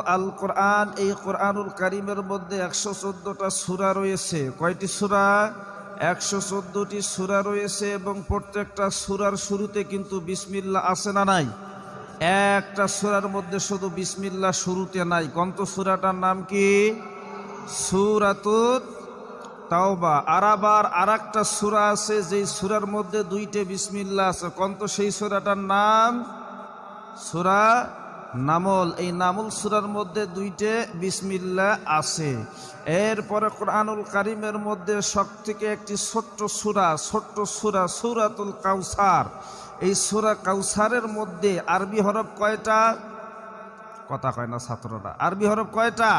আল কোরআন এই কোরআনুল কারিমের মধ্যে একশো চোদ্দটা সুরা রয়েছে। কয়টি সুরা? একশো চোদ্দটি সুরা রয়েছে এবং প্রত্যেকটা সুরার শুরুতে কিন্তু বিসমিল্লা আছে না নাই? একটা সুরার মধ্যে শুধু বিসমিল্লা শুরুতে নাই। কন্ত সুরাটার নাম কি? সুরাতুত তাওবা। আর আবার আর একটা সুরা আছে, যেই সুরার মধ্যে দুইটে বিসমিল্লা আছে। কন্ত সেই সুরাটার নাম সুরা নামল, এই নামল সুরার মধ্যে দুইটে বিসমিল্লা আছে। এরপরে কোরআনুল কারিমের মধ্যে সব থেকে একটি ছোট্ট সুরা ছোট্ট সুরা সুরাতুল কাউসার। এই সুরা কাউসারের মধ্যে আরবি হরফ কয়টা? কথা কয় না ছাত্ররা। আরবি হরফ কয়টা?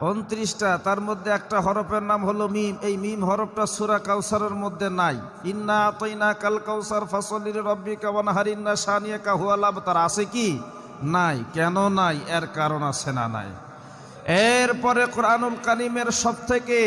উনত্রিশটা। তার মধ্যে একটা হরফের নাম হলো মিম। এই মিম হরফটা সুরা কাউসারের মধ্যে নাই। ইন্না তৈনা কাল কাউসার ফসলির রব্বি কাবান হারিন্না সানিয়া কাহুয়ালাব তার আছে কি? নাই, কেন নাই, এর কারণ আছে না নাই। এরপরে কোরআনুল কালিমের সব থেকে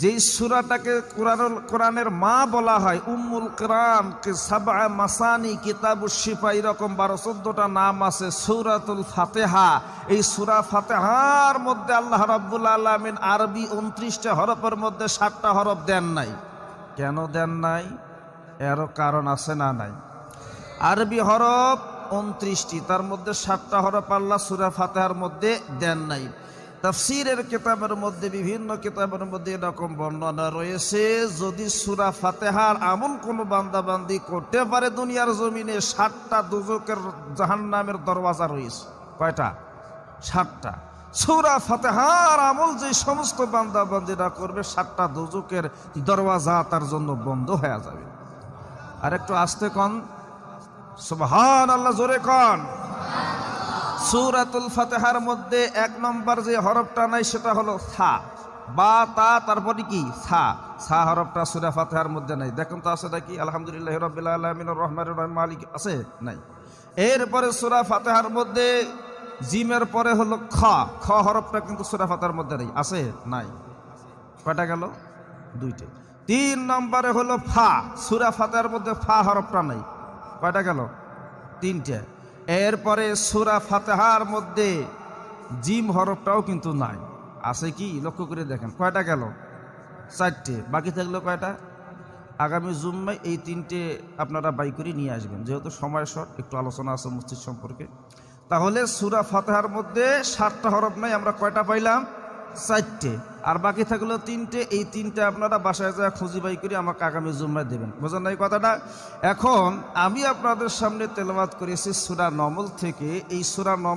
যেই সুরাটাকে কোরআনুল, কোরআনের মা বলা হয়, উম্মুল কোরআন সাবা মাসানি কিতাবু শিফা, এরকম বারো চোদ্দটা নাম আছে, সৌরাতুল ফাতেহা। এই সুরা ফাতেহার মধ্যে আল্লাহ রাব্বুল আলমিন আরবি উনত্রিশটা হরফের মধ্যে ষাটটা হরফ দেন নাই। কেন দেন নাই? এরও কারণ আছে না নাই। আরবি হরফ উনত্রিশটি, তার মধ্যে ষাটটা হরফ আল্লাহ সুরা ফাতেহার মধ্যে দেন নাই। তাফসিরের কিতাবের মধ্যে, বিভিন্ন কিতাবের মধ্যে এরকম বর্ণনা রয়েছে, যদি সুরা ফাতেহার এমন কোনো বান্দাবান্দি করতে পারে দুনিয়ার জমিনে ষাটটা দুজকের জাহান নামের দরওয়াজা রয়েছে। কয়টা? ষাটটা সুরা ফাতেহার আমল যে সমস্ত বান্দাবান্দিরা করবে ষাটটা দুজকের দরওয়াজা তার জন্য বন্ধ হয়ে যাবে। আর একটু আসতে কন। সুবহান আল্লাহ জোরে কন। সুরাতুল ফাতেহার মধ্যে এক নম্বর যে হরফটা নাই, সেটা হলো সা। বা, তা, তারপরে কি? সা। সা হরফটা সুরা ফাতেহার মধ্যে নাই। দেখুন তো, আছে নাকি? আলহামদুলিল্লাহ রবিল্লা আলমিন রহমান মালিক, আছে? নাই। এরপরে সুরা ফাতেহার মধ্যে জিমের পরে হলো খ। খ হরফটা কিন্তু সুরা ফাতেহার মধ্যে নেই। আছে? নাই। কয়টা গেল? দুইটে। তিন নম্বরে হলো ফা। সুরা ফাতেহার মধ্যে ফা হরফটা নাই। কয়টা গেল? তিনটে। এরপরে সুরা ফাতেহার মধ্যে জিম হরফটাও কিন্তু নাই। আছে কি? লক্ষ্য করে দেখেন, কয়টা গেল? চারটে। বাকি থাকল কয়টা? আগামী জুম্মায় এই তিনটে আপনারা বাই করে নিয়ে আসবেন। যেহেতু সময় শর্ট, একটু আলোচনা আছে মসজিদ সম্পর্কে। তাহলে সুরা ফাতেহার মধ্যে সাতটা হরফ নাই, আমরা কয়টা পাইলাম? চারটে। আর বাকি থাকল তিনটে। এই তিনটে আপনারা বাসায় যা খুঁজি বাই করে আমাকে আগামী জুম্মায় দেবেন। বোঝেন না এই কথাটা? এখন আমি আপনাদের সামনে তেলবাদ করেছি সুরা নমল থেকে। এই সুরা নমল